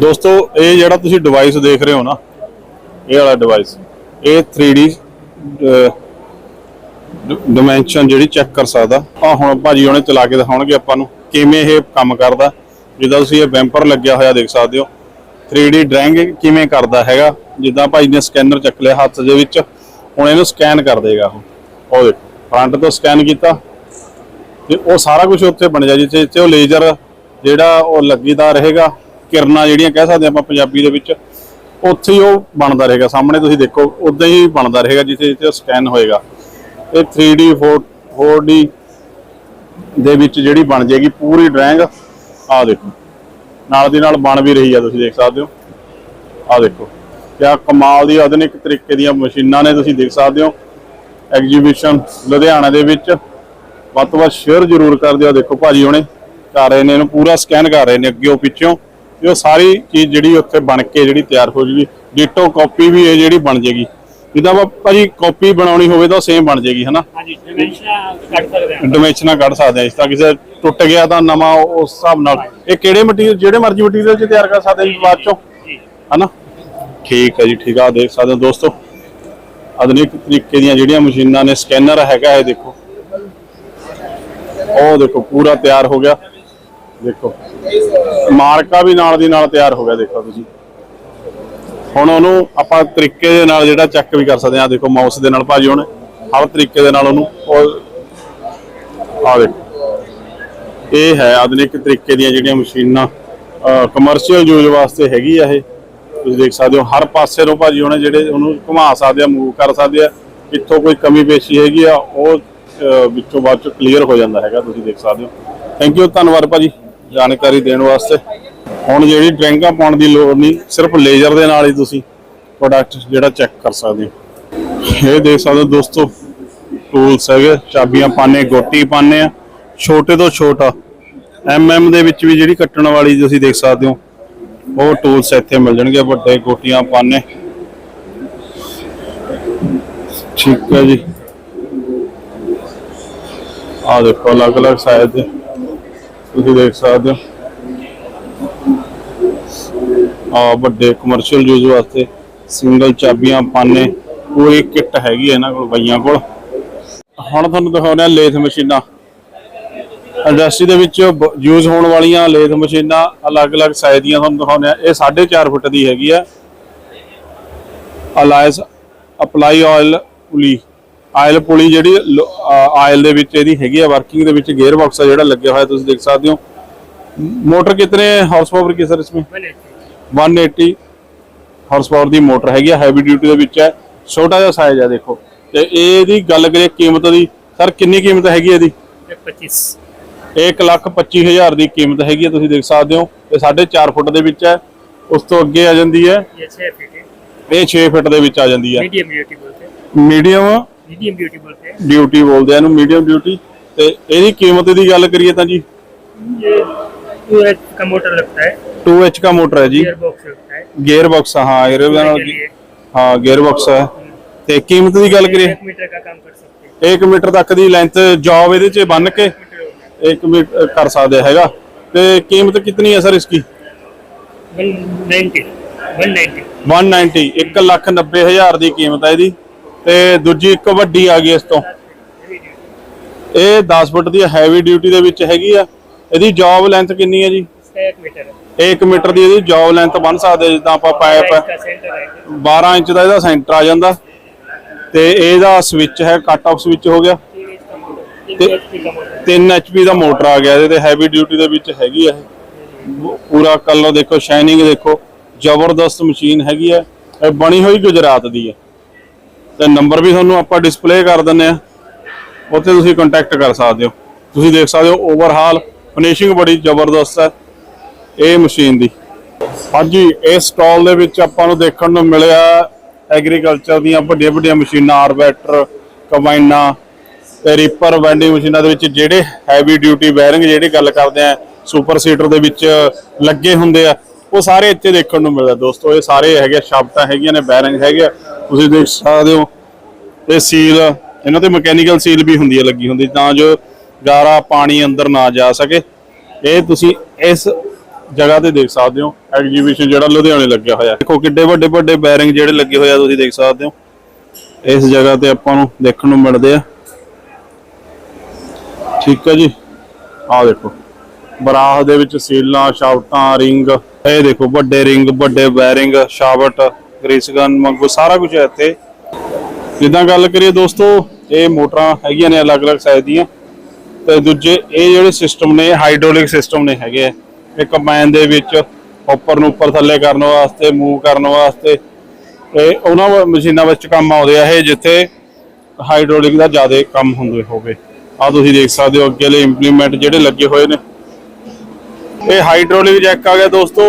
ਦੋਸਤੋ, ਇਹ ਜਿਹੜਾ ਤੁਸੀਂ ਡਿਵਾਈਸ ਦੇਖ ਰਹੇ ਹੋ ਨਾ, ਇਹ ਵਾਲਾ ਡਿਵਾਈਸ ਇਹ 3D ਡਿਮੈਂਸ਼ਨ ਜਿਹੜੀ ਚੈੱਕ ਕਰ ਸਕਦਾ। ਆ ਹੁਣ ਭਾਜੀ, ਉਹਨੇ ਚਲਾ ਕੇ ਦਿਖਾਉਣਗੇ ਆਪਾਂ ਨੂੰ। ਕਿਵੇਂ ਇਹ ਕੰਮ ਕਰਦਾ। ਜਿੱਦਾਂ ਤੁਸੀਂ ਇਹ ਬੈਂਪਰ ਲੱਗਿਆ ਹੋਇਆ ਦੇਖ ਸਕਦੇ ਹੋ। 3D ਡਰਾਇੰਗ ਕਿਵੇਂ ਕਰਦਾ ਹੈਗਾ? ਜਿੱਦਾਂ ਭਾਈ ਨੇ ਸਕੈਨਰ ਚੱਕ ਲਿਆ ਹੱਥ ਦੇ ਵਿੱਚ, ਹੁਣ ਇਹਨੂੰ ਸਕੈਨ ਕਰ ਦੇਗਾ ਉਹ। ਉਹ ਦੇਖੋ ਫਰੰਟ ਤੋਂ ਸਕੈਨ ਕੀਤਾ। ਤੇ ਉਹ ਸਾਰਾ ਕੁਝ ਉੱਥੇ ਬਣ ਜਾ ਜਿੱਥੇ ਜਿੱਥੇ ਉਹ ਲੇਜ਼ਰ ਜਿਹੜਾ ਉਹ ਲੱਗੀਦਾ ਰਹੇਗਾ, ਕਿਰਨਾਂ ਜਿਹੜੀਆਂ ਕਹਿ ਸਕਦੇ ਆਪਾਂ ਪੰਜਾਬੀ ਦੇ ਵਿੱਚ, ਉੱਥੇ ਹੀ ਉਹ ਬਣਦਾ ਰਹੇਗਾ। ਸਾਹਮਣੇ ਤੁਸੀਂ ਦੇਖੋ, ਉਦਾਂ ਹੀ ਬਣਦਾ ਰਹੇਗਾ, ਜਿੱਥੇ ਜਿੱਥੇ ਸਕੈਨ ਹੋਏਗਾ। ਇਹ 3D 4 4D ਦੇ ਵਿੱਚ ਜਿਹੜੀ ਬਣ ਜਾਏਗੀ ਪੂਰੀ ਡਰਾਇੰਗ ਆਹ ਦੇਖੋ। ਨਾਲ ਦੀ ਨਾਲ ਬਣ ਵੀ ਰਹੀ ਆ, ਤੁਸੀਂ ਦੇਖ ਸਕਦੇ ਹੋ। ਆਹ ਦੇਖੋ। ਕਿਆ ਕਮਾਲ ਦੀ ਆਧੁਨਿਕ ਤਰੀਕੇ ਦੀਆਂ ਮਸ਼ੀਨਾਂ ਨੇ ਤੁਸੀਂ ਦੇਖ ਸਕਦੇ ਹੋ। ਐਗਜੀਬਿਸ਼ਨ ਲੁਧਿਆਣਾ ਦੇ ਵਿੱਚ। ਵੱਧ ਤੋਂ ਵੱਧ ਸ਼ੇਅਰ ਜ਼ਰੂਰ ਕਰ ਦਿਓ। ਦੇਖੋ ਭਾਜੀ ਹੁਣੇ ਕਰ ਰਹੇ ਨੇ, ਇਹਨੂੰ ਪੂਰਾ ਸਕੈਨ ਕਰ ਰਹੇ ਨੇ ਅੱਗੇ ਪਿੱਛੋਂ। ਤੇ ਉਹ ਸਾਰੀ ਚੀਜ਼ ਜਿਹੜੀ ਉੱਥੇ ਬਣ ਕੇ ਜਿਹੜੀ ਤਿਆਰ ਹੋ ਜੂਗੀ, ਡਿਟੋ ਕਾਪੀ ਵੀ ਇਹ ਜਿਹੜੀ ਬਣ ਜੇਗੀ। ਜਿੱਦਾਂ ਆਪਾਂ ਭਾਜੀ ਕਾਪੀ ਬਣਾਉਣੀ ਹੋਵੇ ਤਾਂ ਸੇਮ ਬਣ ਜੇਗੀ ਹਨਾ? ਹਾਂਜੀ ਡਿਮੈਂਸ਼ਨ ਕੱਢ ਸਕਦੇ ਹਾਂ। ਡਿਮੈਂਸ਼ਨਾਂ ਕੱਢ ਸਕਦੇ ਆ ਇਸ ਤਰ੍ਹਾਂ ਕਿਸੇ ਟੁੱਟ ਗਿਆ ਤਾਂ ਨਵਾਂ ਉਸ ਹਿਸਾਬ ਨਾਲ। ਇਹ ਕਿਹੜੇ ਮਟੀਰੀਅਲ ਜਿਹੜੇ ਮਰਜ਼ੀ ਮਟੀਰੀਅਲ 'ਚ ਤਿਆਰ ਕਰ ਸਕਦੇ ਜੀ ਬਾਅਦ ਚੋਂ ਹਨਾ? ਠੀਕ ਹੈ ਜੀ ਠੀਕ ਆ ਦੇਖ ਸਕਦੇ ਹੋ ਦੋਸਤੋ। ਆਧੁਨਿਕ ਤਰੀਕੇ ਦੀਆਂ ਜਿਹੜੀਆਂ ਮਸ਼ੀਨਾਂ ਨੇ ਸਕੈਨਰ ਹੈਗਾ ਇਹ ਦੇਖੋ। ਉਹ ਦੇਖੋ ਪੂਰਾ ਤਿਆਰ ਹੋ ਗਿਆ। ਦੇਖੋ। ਮਾਰਕਾ ਵੀ ਨਾਲ ਦੀ ਨਾਲ ਤਿਆਰ ਹੋ ਗਿਆ ਦੇਖੋ ਤੁਸੀਂ। ਹੁਣ ਉਹਨੂੰ ਆਪਾਂ ਤਰੀਕੇ ਦੇ ਨਾਲ ਜਿਹੜਾ ਚੈੱਕ ਵੀ ਕਰ ਸਕਦੇ ਆ ਦੇਖੋ ਮਾਊਸ ਦੇ ਨਾਲ ਭਾਜੀ ਉਹਨੇ ਹਰ ਤਰੀਕੇ ਦੇ ਨਾਲ ਉਹਨੂੰ ਉਹ ਆ ਦੇਖੋ। ਇਹ ਹੈ ਆਧੁਨਿਕ ਤਰੀਕੇ ਦੀਆਂ ਜਿਹੜੀਆਂ ਮਸ਼ੀਨਾਂ ਕਮਰਸ਼ੀਅਲ ਯੂਜ਼ ਵਾਸਤੇ ਹੈਗੀ ਆ ਇਹ। ਤੁਸੀਂ ਦੇਖ ਸਕਦੇ ਹੋ ਹਰ ਪਾਸੇ ਤੋਂ ਭਾਜੀ ਉਹਨੇ ਜਿਹੜੇ ਉਹਨੂੰ ਘੁਮਾ ਸਕਦੇ ਆ ਮੂਵ ਕਰ ਸਕਦੇ ਆ। ਕਿੱਥੋਂ ਕੋਈ ਕਮੀ ਪੇਸ਼ੀ ਹੈਗੀ ਆ, ਉਹ ਵਿੱਚੋਂ ਬਾਅਦ ਚ ਕਲੀਅਰ ਹੋ ਜਾਂਦਾ ਹੈਗਾ, ਤੁਸੀਂ ਦੇਖ ਸਕਦੇ ਹੋ। ਥੈਂਕ ਯੂ ਧੰਨਵਾਦ ਭਾਜੀ। ਜਾਣਕਾਰੀ ਦੇਣ ਵਾਸਤੇ। ਹੁਣ ਜਿਹੜੀ ਡਰਿੰਕਾਂ ਪਾਉਣ ਦੀ ਲੋੜ ਨਹੀਂ, ਸਿਰਫ ਲੇਜ਼ਰ ਦੇ ਨਾਲ ਹੀ ਤੁਸੀਂ ਪ੍ਰੋਡਕਟ ਜਿਹੜਾ ਚੈੱਕ ਕਰ ਸਕਦੇ ਹੋ। ਇਹ ਦੇਖ ਸਕਦੇ ਹੋ ਦੋਸਤੋ ਟੂਲਸ ਹੈਗੇ, ਚਾਬੀਆਂ ਪਾਣੇ ਗੋਟੀ ਪਾਣੇ ਆ ਛੋਟੇ ਤੋਂ ਛੋਟਾ ਐਮਐਮ ਦੇ ਵਿੱਚ ਵੀ ਜਿਹੜੀ ਕੱਟਣ ਵਾਲੀ ਤੁਸੀਂ ਦੇਖ ਸਕਦੇ ਹੋ, ਉਹ ਟੂਲਸ ਇੱਥੇ ਮਿਲ ਜਾਣਗੇ, ਵੱਡੇ ਗੋਟੀਆਂ ਪਾਣੇ ਠੀਕ ਹੈ ਜੀ। ਆ ਦੇਖੋ, ਅਲੱਗ-ਅਲੱਗ ਸਾਈਜ਼ ਦੇ, ਤੁਸੀਂ ਦੇਖ ਸਕਦੇ ਹੋ ਆ ਵੱਡੇ ਕਮਰਸ਼ੀਅਲ ਯੂਜ਼ ਵਾਸਤੇ ਸਿੰਗਲ ਚਾਬੀਆਂ ਪਾਣੇ ਪੂਰੀ ਕਿੱਟ ਹੈਗੀ ਇਹਨਾਂ ਕੋਲ, ਬਈਆਂ ਕੋਲ। ਹੁਣ ਤੁਹਾਨੂੰ ਦਿਖਾਉਂਦੇ ਆ ਲੇਥ ਮਸ਼ੀਨਾਂ। ਇੰਡਸਟਰੀ ਦੇ ਵਿੱਚ ਯੂਜ਼ ਹੋਣ ਵਾਲੀਆਂ ਲੇਥ ਮਸ਼ੀਨਾਂ ਅਲੱਗ-ਅਲੱਗ ਸਾਈਜ਼ ਦੀਆਂ ਤੁਹਾਨੂੰ ਦਿਖਾਉਂਦੇ ਆ। ਇਹ 4.5 ਫੁੱਟ ਦੀ ਹੈਗੀ ਆ। ਅਲਾਇਸ apply oil pulley. Oil pulley ਜਿਹੜੀ ਆਇਲ ਦੇ ਵਿੱਚ ਇਹਦੀ ਹੈਗੀ ਆ। ਵਰਕਿੰਗ ਦੇ ਵਿੱਚ ਗੇਅਰ ਬਾਕਸ ਆ ਜਿਹੜਾ ਲੱਗਿਆ ਹੋਇਆ, ਤੁਸੀਂ ਦੇਖ ਸਕਦੇ ਹੋ। ਮੋਟਰ ਕਿਤਨੇ ਹਾਰਸ ਪਾਵਰ ਕੀ ਸਰ ਇਸमें 180 ਹਾਰਸ ਪਾਵਰ ਦੀ ਮੋਟਰ ਹੈਗੀ ਹੈ ਹੈਵੀ ਡਿਊਟੀ ਦੇ ਵਿੱਚ ਹੈ। ਛੋਟਾ ਜਿਹਾ ਸਾਈਜ਼ ਹੈ ਦੇਖੋ। ਤੇ ਇਹ ਗੱਲ ਕਰੀਏ ਕੀਮਤ ਦੀ ਸਰ ਕਿੰਨੀ ਕੀਮਤ ਹੈਗੀ ਇਹਦੀ? 25 125000 ਦੀ ਕੀਮਤ ਹੈਗੀ ਤੁਸੀਂ ਦੇਖ ਸਕਦੇ ਹੋ। ਇਹ 4.5 ਫੁੱਟ ਦੇ ਵਿੱਚ ਹੈ। ਉਸ ਤੋਂ ਅੱਗੇ ਆ ਜਾਂਦੀ ਹੈ। ਇਹ 6 ਫੀਟ ਇਹ 6 ਫੀਟ ਦੇ ਵਿੱਚ ਆ ਜਾਂਦੀ ਹੈ। ਮੀਡੀਅਮ ਡਿਊਟੀ ਬੋਲਦੇ ਮੀਡੀਅਮ ਮੀਡੀਅਮ ਮੀਡੀਅਮ ਡਿਊਟੀ ਤੇ ਇਹਦੀ ਕੀਮਤ ਦੀ ਗੱਲ ਕਰੀਏ ਤਾਂ ਜੀ? टू एच का मोटर लगता है। टू एच का मोटर है जी। गियर बॉक्स लगता है। गियर बॉक्स हाँ गियर ਹਾਂ ਗੇਅਰ ਬਾਕਸ ਹੈ ਤੇ ਕੀਮਤ ਦੀ ਗੱਲ ਕਰੀਏ 1 ਮੀਟਰ ਦਾ ਕੰਮ ਕਰ ਸਕਦੇ 1 ਮੀਟਰ ਤੱਕ ਦੀ ਲੈਂਥ ਜੌਬ ਇਹਦੇ 'ਚ ਬੰਨ ਕੇ 1 ਮੀਟਰ ਕਰ ਸਕਦੇ ਹੈਗਾ ਤੇ ਕੀਮਤ ਕਿੰਨੀ ਹੈ ਸਰ ਇਸकी 190 190 190 190000 ਦੀ ਕੀਮਤ ਹੈ ਇਹਦੀ ਤੇ ਦੂਜੀ ਇੱਕ ਵੱਡੀ ਆ ਗਈ ਇਸ ਤੋਂ ਇਹ 10 ਫੁੱਟ ਦੀ ਹੈਵੀ ਡਿਊਟੀ ਦੇ ਵਿੱਚ ਹੈਗੀ ਆ ਇਹਦੀ ਜੌਬ ਲੈਂਥ ਕਿੰਨੀ ਹੈ ਜੀ? 1 ਮੀਟਰ। 1 ਮੀਟਰ ਦੀ ਇਹਦੀ ਜੌਬ ਲੈਂਥ ਬਣ ਸਕਦੇ ਜਿੱਦਾਂ ਆਪਾਂ ਪਾਈਪ 12 ਇੰਚ ਦਾ ਇਹਦਾ ਸੈਂਟਰ ਆ ਜਾਂਦਾ। ਤੇ ਇਹਦਾ ਸਵਿਚ ਹੈ ਕੱਟ ਆਫ ਸਵਿਚ ਹੋ ਗਿਆ। ਤੇ 3 HP ਦਾ ਮੋਟਰ ਆ ਗਿਆ ਇਹਦੇ ਤੇ ਹੈਵੀ ਡਿਊਟੀ ਦੇ ਵਿੱਚ ਹੈਗੀ ਹੈ ਪੂਰਾ ਕਲਰ ਦੇਖੋ ਸ਼ਾਈਨਿੰਗ ਦੇਖੋ ਜ਼ਬਰਦਸਤ ਮਸ਼ੀਨ ਹੈਗੀ ਹੈ ਇਹ ਬਣੀ ਹੋਈ ਗੁਜਰਾਤ ਦੀ ਹੈ ਤੇ ਨੰਬਰ ਵੀ ਤੁਹਾਨੂੰ ਆਪਾਂ ਡਿਸਪਲੇ ਕਰ ਦਿੰਨੇ ਆ। ਉੱਥੇ ਤੁਸੀਂ ਕੰਟੈਕਟ ਕਰ ਸਕਦੇ ਹੋ। ਤੁਸੀਂ ਦੇਖ ਸਕਦੇ ਹੋ ਓਵਰਹਾਲ ਫਿਨਿਸ਼ਿੰਗ ਬੜੀ ਜ਼ਬਰਦਸਤ ਹੈ, ਇਹ ਮਸ਼ੀਨ ਦੀ ਹਾਂਜੀ ਇਸ ਸਟਾਲ ਦੇ ਵਿੱਚ ਆਪਾਂ ਨੂੰ ਦੇਖਣ ਨੂੰ ਮਿਲਿਆ ਐਗਰੀਕਲਚਰ ਦੀਆਂ ਵੱਡੀਆਂ ਵੱਡੀਆਂ ਮਸ਼ੀਨਾਂ ਆਰਬੈਟਰ ਕੰਬਾਈਨਾਂ ਤੇ ਰੀਪਰ ਵੈਂਡਿੰਗ ਮਸ਼ੀਨਾਂ ਦੇ ਵਿੱਚ ਜਿਹੜੇ ਹੈਵੀ ਡਿਊਟੀ ਬੈਰਿੰਗ ਜਿਹੜੀ ਗੱਲ ਕਰਦੇ ਆ ਸੁਪਰ ਸੀਟਰ ਦੇ ਵਿੱਚ ਲੱਗੇ ਹੁੰਦੇ ਆ, ਉਹ ਸਾਰੇ ਇੱਥੇ ਦੇਖਣ ਨੂੰ ਮਿਲਦਾ ਦੋਸਤੋ, ਇਹ ਸਾਰੇ ਹੈਗੇ ਸ਼ਾਫਟਾਂ ਹੈਗੀਆਂ ਨੇ ਬੈਰਿੰਗ ਹੈਗੇ ਆ। ਤੁਸੀਂ ਦੇਖ ਸਕਦੇ ਹੋ, ਇਹ ਸੀਲ ਇਹਨਾਂ ਤੇ ਮਕੈਨੀਕਲ ਸੀਲ ਵੀ ਹੁੰਦੀ ਹੈ ਲੱਗੀ ਹੁੰਦੀ, ਤਾਂ ਜੋ ਗਾਰਾ ਪਾਣੀ ਅੰਦਰ ਨਾ ਜਾ ਸਕੇ। ਇਹ ਤੁਸੀਂ ਇਸ ਜਗ੍ਹਾ ਤੇ ਦੇਖ ਸਕਦੇ ਹੋ। ਐਗਜੀਬਿਸ਼ਨ ਜਿਹੜਾ ਲੁਧਿਆਣੇ ਲੱਗਿਆ ਹੋਇਆ। ਦੇਖੋ ਕਿੱਡੇ ਵੱਡੇ ਵੱਡੇ ਬੈਰਿੰਗ ਜਿਹੜੇ ਲੱਗੇ ਹੋਏ ਆ, ਤੁਸੀਂ ਦੇਖ ਸਕਦੇ ਹੋ। ਇਸ ਜਗ੍ਹਾ ਤੇ ਆਪਾਂ ਨੂੰ ਦੇਖਣ ਨੂੰ ਮਿਲਦੇ ਆ। ਠੀਕ ਹੈ ਜੀ। ਆਹ ਦੇਖੋ। ਬਰਾਹ ਦੇ ਵਿੱਚ ਸੀਲਾਂ ਸ਼ਾਫਟਾਂ ਰਿੰਗ। ਇਹ ਦੇਖੋ ਵੱਡੇ ਰਿੰਗ, ਵੱਡੇ ਬੈਰਿੰਗ ਸ਼ਾਫਟ ਗ੍ਰੀਸ ਮੰਗੋ ਸਾਰਾ ਕੁਝ ਹੈ ਇੱਥੇ। ਜਿੱਦਾਂ ਗੱਲ ਕਰੀਏ ਦੋਸਤੋ, ਇਹ ਮੋਟਰਾਂ ਹੈਗੀਆਂ ਨੇ ਅਲੱਗ-ਅਲੱਗ ਸਾਈਜ਼ ਦੀਆਂ। ਤੇ ਦੂਜੇ ਇਹ ਜਿਹੜੇ ਸਿਸਟਮ ਨੇ ਹਾਈਡ੍ਰੋਲਿਕ ਸਿਸਟਮ ਨੇ ਹੈਗੇ ਆ। ਇਹ ਕੰਬਾਈਨ ਦੇ ਵਿੱਚ ਉੱਪਰ ਨੂੰ ਉੱਪਰ ਥੱਲੇ ਕਰਨ ਵਾਸਤੇ ਮੂਵ ਕਰਨ ਵਾਸਤੇ। ਤੇ ਉਹਨਾਂ ਮਸ਼ੀਨਾਂ ਵਿੱਚ ਕੰਮ ਆਉਂਦੇ ਆ ਇਹ, ਜਿੱਥੇ ਹਾਈਡ੍ਰੋਲਿਕ ਦਾ ਜ਼ਿਆਦਾ ਕੰਮ ਹੁੰਦੇ ਹੋਵੇ। ਆ ਤੁਸੀਂ ਦੇਖ ਸਕਦੇ ਹੋ, ਅੱਗੇ ਲਈ ਇੰਪਲੀਮੈਂਟ ਜਿਹੜੇ ਲੱਗੇ ਹੋਏ ਨੇ। ਇਹ ਹਾਈਡ੍ਰੋਲਿਕ ਜੈਕ ਆ ਗਿਆ ਦੋਸਤੋ।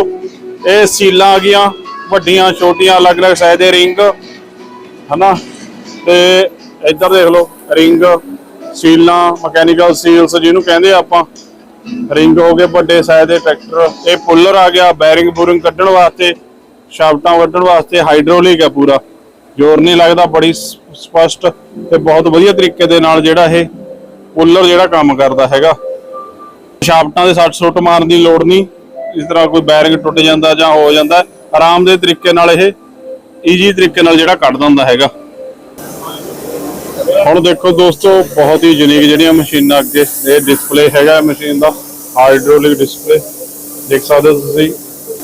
ਇਹ ਸੀਲਾਂ ਆ ਗਈਆਂ, ਵੱਡੀਆਂ, ਛੋਟੀਆਂ, ਅਲੱਗ-ਅਲੱਗ ਸਾਈਜ਼ ਦੇ ਰਿੰਗ ਹਨਾ? ਤੇ ਇੱਧਰ ਦੇਖ ਲਓ ਰਿੰਗ ਸੀਲਾਂ, ਮਕੈਨੀਕਲ ਸੀਲਸ ਜਿਹਨੂੰ ਕਹਿੰਦੇ ਆਪਾਂ, ਰਿੰਗ ਹੋ ਗਏ ਵੱਡੇ ਸਾਈਜ਼ ਦੇ ਟਰੈਕਟਰ, ਇਹ ਪੁੱਲਰ ਆ ਗਿਆ ਬੈਰਿੰਗ ਬੂਰਿੰਗ ਕੱਢਣ ਵਾਸਤੇ ਸ਼ਾਫਟਾਂ ਕੱਢਣ ਵਾਸਤੇ ਹਾਈਡ੍ਰੋਲਿਕ ਹੈ ਪੂਰਾ। ਜ਼ੋਰ ਨਹੀਂ ਲੱਗਦਾ, ਬੜੀ ਸਪਸ਼ਟ ਤੇ ਬਹੁਤ ਵਧੀਆ ਤਰੀਕੇ ਦੇ ਨਾਲ ਜਿਹੜਾ ਇਹ ਪੁੱਲਰ ਜਿਹੜਾ ਕੰਮ ਕਰਦਾ ਹੈਗਾ। ਸ਼ਾਫਟਾਂ ਦੇ ਸੱਟ ਸੁੱਟ ਮਾਰਨ ਦੀ ਲੋੜ ਨਹੀਂ ਇਸ ਤਰ੍ਹਾਂ ਕੋਈ ਬੈਰਿੰਗ ਟੁੱਟ ਜਾਂਦਾ ਜਾਂ ਹੋ ਜਾਂਦਾ, ਆਰਾਮ ਦੇ ਤਰੀਕੇ ਨਾਲ ਇਹ ਈਜੀ ਤਰੀਕੇ ਨਾਲ ਜਿਹੜਾ ਕੱਢ ਦਿੰਦਾ ਹੈਗਾ। ਹੁਣ ਦੇਖੋ ਦੋਸਤੋ, ਬਹੁਤ ਹੀ ਯੂਨੀਕ ਜਿਹੜੀਆਂ ਮਸ਼ੀਨਾਂ ਅੱਗੇ ਇਹ ਡਿਸਪਲੇ ਹੈਗਾ ਮਸ਼ੀਨ ਦਾ ਹਾਈਡ੍ਰੋਲਿਕ ਡਿਸਪਲੇ ਦੇਖ ਸਕਦੇ ਹੋ ਤੁਸੀਂ।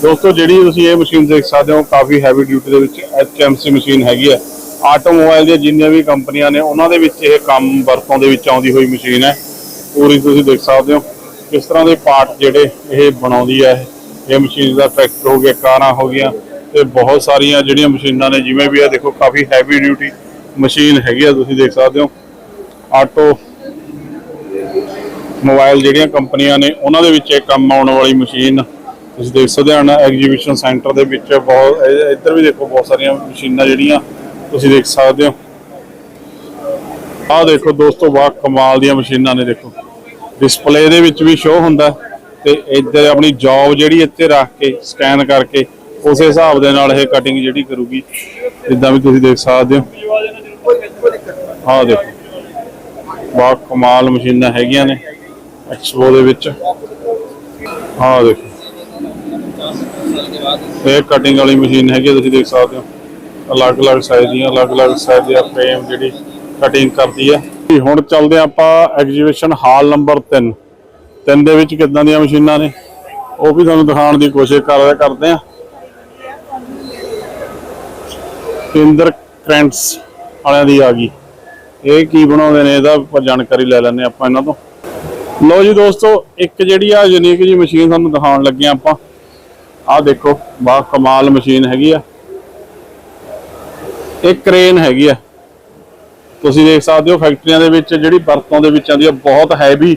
ਦੋਸਤੋ, ਜਿਹੜੀ ਤੁਸੀਂ ਇਹ ਮਸ਼ੀਨ ਦੇਖ ਸਕਦੇ ਹੋ ਕਾਫੀ ਹੈਵੀ ਡਿਊਟੀ ਦੇ ਵਿੱਚ ਐਚਐਮਸੀ ਮਸ਼ੀਨ ਹੈਗੀ ਹੈ। ਆਟੋਮੋਬਾਈਲ ਦੀਆਂ ਜਿੰਨੀਆਂ ਵੀ ਕੰਪਨੀਆਂ ਨੇ, ਉਹਨਾਂ ਦੇ ਵਿੱਚ ਇਹ ਕੰਮ ਵਰਤੋਂ ਦੇ ਵਿੱਚ ਆਉਂਦੀ ਹੋਈ ਮਸ਼ੀਨ ਹੈ। ਪੂਰੀ ਤੁਸੀਂ ਦੇਖ ਸਕਦੇ ਹੋ, ਕਿਸ ਤਰ੍ਹਾਂ ਦੇ ਪਾਰਟ ਜਿਹੜੇ ਇਹ ਬਣਾਉਂਦੀ ਹੈ, ਇਹ ਮਸ਼ੀਨ ਦਾ ਟਰੈਕਟਰ ਹੋ ਗਿਆ, ਕਾਰਾਂ ਹੋ ਗਈਆਂ, ਤੇ ਬਹੁਤ ਸਾਰੀਆਂ ਜਿਹੜੀਆਂ ਮਸ਼ੀਨਾਂ ਨੇ, ਜਿਵੇਂ ਵੀ ਆ ਦੇਖੋ, ਕਾਫੀ ਹੈਵੀ ਡਿਊਟੀ ਮਸ਼ੀਨ ਹੈਗੀ ਆ, ਤੁਸੀਂ ਦੇਖ ਸਕਦੇ ਹੋ। ਆਟੋ, ਮੋਬਾਈਲ ਜਿਹੜੀਆਂ ਕੰਪਨੀਆਂ ਨੇ, ਉਹਨਾਂ ਦੇ ਵਿੱਚ ਇਹ ਕੰਮ ਆਉਣ ਵਾਲੀ ਮਸ਼ੀਨ ਤੁਸੀਂ ਦੇਖ ਸਕਦੇ ਹੋ ਨਾ ਐਗਜੀਬਿਸ਼ਨ ਸੈਂਟਰ ਦੇ ਵਿੱਚ ਬਹੁਤ ਇੱਧਰ ਵੀ ਦੇਖੋ, ਬਹੁਤ ਸਾਰੀਆਂ ਮਸ਼ੀਨਾਂ ਜਿਹੜੀਆਂ ਤੁਸੀਂ ਦੇਖ ਸਕਦੇ ਹੋ। ਆਹ ਦੇਖੋ ਦੋਸਤੋ, ਵਾਹ ਕਮਾਲ ਦੀਆਂ ਮਸ਼ੀਨਾਂ ਨੇ, ਦੇਖੋ। ਡਿਸਪਲੇ ਦੇ ਵਿੱਚ ਵੀ ਸ਼ੋ ਹੁੰਦਾ ਹੈ ਤੇ ਇੱਧਰ ਆਪਣੀ ਜੌਬ ਜਿਹੜੀ ਇੱਥੇ ਰੱਖ ਕੇ ਸਕੈਨ ਕਰਕੇ, ਉਸੇ ਹਿਸਾਬ ਦੇ ਨਾਲ ਇਹ ਕਟਿੰਗ ਜਿਹੜੀ ਕਰੂਗੀ, ਜਿੱਦਾਂ ਵੀ ਤੁਸੀਂ ਦੇਖ ਸਕਦੇ ਹੋ। ਆਹ ਦੇਖੋ। ਵਾਹ ਕਮਾਲ ਮਸ਼ੀਨਾਂ ਹੈਗੀਆਂ ਨੇ ਐਕਸਪੋ ਦੇ ਵਿੱਚ। ਆਹ ਦੇਖੋ। ਇਹ ਕਟਿੰਗ ਵਾਲੀ ਮਸ਼ੀਨ ਹੈਗੀ ਹੈ, ਤੁਸੀਂ ਦੇਖ ਸਕਦੇ ਹੋ। ਅਲੱਗ-ਅਲੱਗ ਸਾਈਜ਼ ਦੀਆਂ ਅਲੱਗ-ਅਲੱਗ ਸਾਈਜ਼ ਦੀਆਂ ਫਰੇਮ ਜਿਹੜੀ ਕਟਿੰਗ ਕਰਦੀ ਹੈ ਜੀ ਹੁਣ ਚੱਲਦੇ ਹਾਂ ਆਪਾਂ ਐਗਜੀਬਿਸ਼ਨ ਹਾਲ ਨੰਬਰ 3 ਤਿੰਨ ਦੇ ਵਿੱਚ ਕਿੱਦਾਂ ਦੀਆਂ ਮਸ਼ੀਨਾਂ ਨੇ? ਉਹ ਵੀ ਤੁਹਾਨੂੰ ਦਿਖਾਉਣ ਦੀ ਕੋਸ਼ਿਸ਼ ਕਰ ਕਰਦੇ ਹਾਂ। ਕੇਂਦਰ ਕਰੰਟਸ ਵਾਲਿਆਂ ਦੀ ਆ ਗਈ। ਇਹ ਕੀ ਬਣਾਉਂਦੇ ਨੇ, ਇਹਦਾ ਆਪਾਂ ਜਾਣਕਾਰੀ ਲੈ ਲੈਂਦੇ ਹਾਂ ਆਪਾਂ ਇਹਨਾਂ ਤੋਂ। ਲਓ ਜੀ ਦੋਸਤੋ, ਇੱਕ ਜਿਹੜੀ ਆ ਯੂਨੀਕ ਜੀ ਮਸ਼ੀਨ ਤੁਹਾਨੂੰ ਦਿਖਾਉਣ ਲੱਗੇ ਹਾਂ ਆਪਾਂ। ਆਹ ਦੇਖੋ ਬਾਹ ਕਮਾਲ ਮਸ਼ੀਨ ਹੈਗੀ ਆ। ਇਹ ਕ੍ਰੇਨ ਹੈਗੀ ਆ। ਤੁਸੀਂ ਦੇਖ ਸਕਦੇ ਹੋ ਫੈਕਟਰੀਆਂ ਦੇ ਵਿੱਚ ਜਿਹੜੀ ਵਰਤੋਂ ਦੇ ਵਿੱਚ ਆਉਂਦੀ ਆ, ਬਹੁਤ ਹੈਵੀ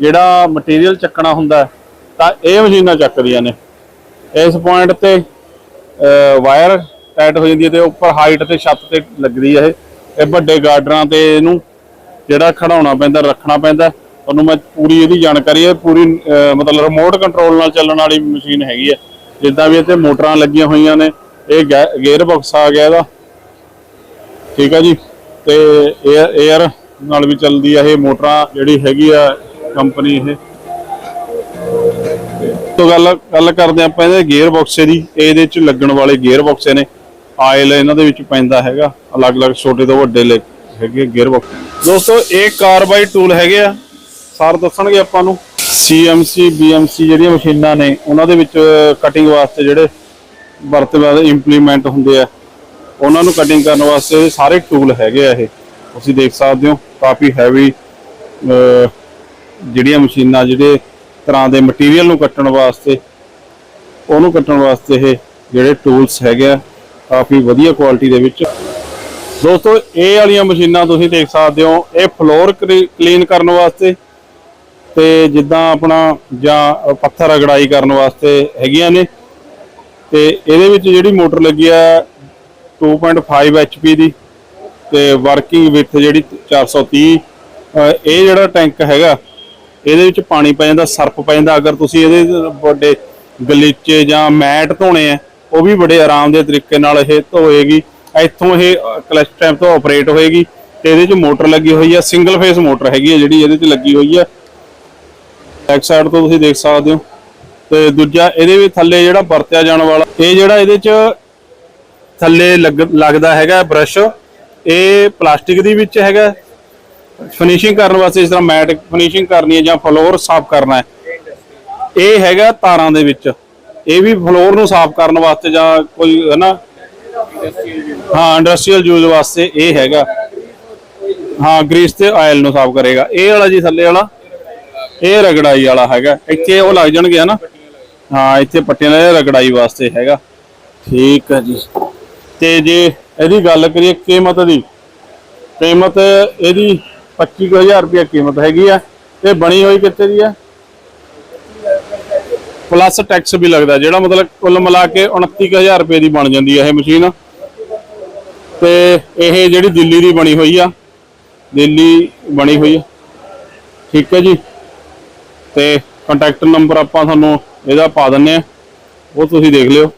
ਜਿਹੜਾ ਮਟੀਰੀਅਲ ਚੱਕਣਾ ਹੁੰਦਾ ਤਾਂ ਇਹ ਮਸ਼ੀਨਾਂ ਚੱਕਦੀਆਂ ਨੇ। ਇਸ ਪੁਆਇੰਟ ਤੇ ਵਾਇਰ ਟਾਈਟ ਹੋ ਜਾਂਦੀ ਹੈ ਤੇ ਉੱਪਰ ਹਾਈਟ ਤੇ ਛੱਤ ਤੇ ਲੱਗਦੀ ਹੈ ਇਹ। ਇਹ ਵੱਡੇ ਗਾਰਡਰਾਂ ਤੇ ਇਹਨੂੰ ਜਿਹੜਾ ਖੜਾਉਣਾ ਪੈਂਦਾ, ਰੱਖਣਾ ਪੈਂਦਾ ਤੁਹਾਨੂੰ ਮੈਂ ਪੂਰੀ ਇਹਦੀ ਜਾਣਕਾਰੀ ਹੈ, ਪੂਰੀ ਮਤਲਬ ਰਿਮੋਟ ਕੰਟਰੋਲ ਨਾਲ ਚੱਲਣ ਵਾਲੀ ਮਸ਼ੀਨ ਹੈਗੀ ਹੈ। ਜਿੱਦਾਂ ਵੀ ਇੱਥੇ ਮੋਟਰਾਂ ਲੱਗੀਆਂ ਹੋਈਆਂ ਨੇ, ਇਹ ਗੇਅਰ ਬਾਕਸ ਆ ਗਿਆ ਇਹਦਾ। ਠੀਕ ਆ ਜੀ? ਤੇ 에ਅਰ 에ਅਰ ਨਾਲ ਵੀ ਚੱਲਦੀ ਆ ਇਹ ਮੋਟਰਾਂ, ਜਿਹੜੀ ਹੈਗੀ ਆ ਕੰਪਨੀ ਇਹ। ਤੋਂ ਗੱਲ ਗੱਲ ਕਰਦੇ ਆਪਾਂ ਇਹਦੇ ਗੇਅਰ ਬਾਕਸੇ ਦੀ, ਇਹਦੇ 'ਚ ਲੱਗਣ ਵਾਲੇ ਗੇਅਰ ਬਾਕਸੇ ਨੇ। ਆਇਲ ਇਹਨਾਂ ਦੇ ਵਿੱਚ ਪੈਂਦਾ ਹੈਗਾ, ਅਲੱਗ-ਅਲੱਗ ਛੋਟੇ ਤੋਂ ਵੱਡੇ ਲੈ ਹੈਗੇ ਗੇਅਰ ਬਾਕਸ ਦੋਸਤੋ, ਇਹ ਕਾਰਬਾਈ ਟੂਲ ਹੈਗੇ ਆ। ਸਾਰ ਦੱਸਣਗੇ ਆਪਾਂ ਨੂੰ। CMC BMC ਜਿਹੜੀਆਂ ਮਸ਼ੀਨਾਂ ਨੇ, ਉਹਨਾਂ ਦੇ ਵਿੱਚ ਕਟਿੰਗ ਵਾਸਤੇ ਜਿਹੜੇ ਵਰਤੇ ਵਾਲੇ ਇੰਪਲੀਮੈਂਟ ਹੁੰਦੇ ਆ, ਉਹਨਾਂ ਨੂੰ ਕਟਿੰਗ ਕਰਨ ਵਾਸਤੇ ਇਹ ਸਾਰੇ ਟੂਲ ਹੈਗੇ ਆ ਇਹ। ਤੁਸੀਂ ਦੇਖ ਸਕਦੇ ਹੋ, ਕਾਫੀ ਹੈਵੀ ਜਿਹੜੀਆਂ ਮਸ਼ੀਨਾਂ, ਜਿਹੜੇ ਤਰ੍ਹਾਂ ਦੇ ਮਟੀਰੀਅਲ ਨੂੰ ਕੱਟਣ ਵਾਸਤੇ, ਉਹਨੂੰ ਕੱਟਣ ਵਾਸਤੇ ਇਹ ਜਿਹੜੇ ਟੂਲਸ ਹੈਗੇ ਆ। ਕਾਫੀ ਵਧੀਆ ਕੁਆਲਿਟੀ ਦੇ ਵਿੱਚ। ਦੋਸਤੋ, ਇਹ ਵਾਲੀਆਂ ਮਸ਼ੀਨਾਂ ਤੁਸੀਂ ਦੇਖ ਸਕਦੇ ਹੋ, ਇਹ ਫਲੋਰ ਕਲੀਨ ਕਰਨ ਵਾਸਤੇ ਤੇ ਜਿੱਦਾਂ ਆਪਣਾ ਜਾਂ ਪੱਥਰ ਅਗੜਾਈ ਕਰਨ ਵਾਸਤੇ ਹੈਗੀਆਂ ਨੇ। ਤੇ ਇਹਦੇ ਵਿੱਚ ਜਿਹੜੀ ਮੋਟਰ ਲੱਗੀ ਆ 2.5 HP ਦੀ ਤੇ ਵਰਕਿੰਗ ਵਿਥ ਜਿਹੜੀ 430 ਅਹ ਇਹ ਜਿਹੜਾ ਟੈਂਕ ਹੈਗਾ, ਇਹਦੇ ਵਿੱਚ ਪਾਣੀ ਪੈ ਜਾਂਦਾ, ਸਰਫ ਪੈ ਜਾਂਦਾ। ਅਗਰ ਤੁਸੀਂ ਇਹਦੇ ਵੱਡੇ ਗਲੀਚੇ ਜਾਂ ਮੈਟ ਧੋਣੇ ਆ ਉਹ ਵੀ ਬੜੇ ਆਰਾਮ ਦੇ ਤਰੀਕੇ ਨਾਲ ਇਹ ਧੋਏਗੀ। ਇੱਥੋਂ ਇਹ ਕਲਚ ਟੈਂਪ ਤੋਂ ਆਪਰੇਟ ਹੋਏਗੀ ਤੇ ਇਹਦੇ 'ਚ ਮੋਟਰ ਲੱਗੀ ਹੋਈ ਆ ਸਿੰਗਲ ਫੇਸ ਮੋਟਰ ਹੈਗੀ ਆ ਜਿਹੜੀ ਇਹਦੇ 'ਚ ਲੱਗੀ ਹੋਈ ਆ। ਬੈਕ ਸਾਈਡ ਤੋਂ ਤੁਸੀਂ ਦੇਖ ਸਕਦੇ ਹੋ। ਤੇ ਦੂਜਾ ਇਹਦੇ ਵੀ ਥੱਲੇ ਜਿਹੜਾ ਵਰਤਿਆ ਜਾਣ ਵਾਲਾ, ਇਹ ਜਿਹੜਾ ਇਹਦੇ 'ਚ ਥੱਲੇ ਲੱਗ- ਲੱਗਦਾ ਹੈਗਾ ਬ੍ਰਸ਼ ਇਹ ਪਲਾਸਟਿਕ ਦੀ ਵਿੱਚ ਹੈਗਾ। ਫਿਨਿਸ਼ਿੰਗ ਕਰਨ ਵਾਸਤੇ ਇਸ ਤਰ੍ਹਾਂ ਮੈਟ ਫਿਨਿਸ਼ਿੰਗ ਕਰਨੀ ਹੈ ਜਾਂ ਫਲੋਰ ਸਾਫ਼ ਕਰਨਾ ਹੈ। ਇਹ ਹੈਗਾ ਤਾਰਾਂ ਦੇ ਵਿੱਚ। ਇਹ ਵੀ ਫਲੋਰ ਨੂੰ ਸਾਫ਼ ਕਰਨ ਵਾਸਤੇ ਜਾਂ ਕੋਈ ਹੈ ਨਾ ਹਾਂ ਇੰਡਸਟਰੀਅਲ ਯੂਜ਼ ਵਾਸਤੇ ਇਹ ਹੈਗਾ। ਹਾਂ, ਗਰੀਸ ਤੇ ਆਇਲ ਨੂੰ ਸਾਫ਼ ਕਰੇਗਾ। ਇਹ ਵਾਲਾ ਜੀ ਥੱਲੇ ਵਾਲਾ, ਇਹ ਰਗੜਾਈ ਵਾਲਾ ਹੈਗਾ। ਇੱਥੇ ਉਹ ਲੱਗ ਜਾਣਗੇ ਹਨਾ? ਹਾਂ, ਇੱਥੇ ਪੱਟੀਆਂ ਨਾਲ ਰਗੜਾਈ ਵਾਸਤੇ ਹੈਗਾ। ਠੀਕ ਹੈ ਜੀ। ਤੇ ਜੇ ਇਹਦੀ ਗੱਲ ਕਰੀਏ ਕੀਮਤ ਦੀ, ਕੀਮਤ ਇਹਦੀ 25000 ਰੁਪਏ ਕੀਮਤ ਹੈਗੀ ਆ। ਤੇ ਬਣੀ ਹੋਈ ਕਿੱਥੇ ਦੀ ਆ? ਪਲੱਸ ਟੈਕਸ ਵੀ ਲੱਗਦਾ ਜਿਹੜਾ ਮਤਲਬ ਕੁੱਲ ਮਿਲਾ ਕੇ 29000 ਰੁਪਏ ਦੀ ਬਣ ਜਾਂਦੀ ਆ ਇਹ ਮਸ਼ੀਨ ਤੇ ਇਹ ਜਿਹੜੀ ਦਿੱਲੀ ਦੀ ਬਣੀ ਹੋਈ ਆ, ਦਿੱਲੀ ਬਣੀ ਹੋਈ ਆ। ਠੀਕ ਹੈ ਜੀ। ਤੇ ਕੰਟੈਕਟ ਨੰਬਰ ਆਪਾਂ ਤੁਹਾਨੂੰ ਇਹਦਾ ਪਾ ਦਿੰਨੇ ਆ ਉਹ ਤੁਸੀਂ ਦੇਖ ਲਿਓ।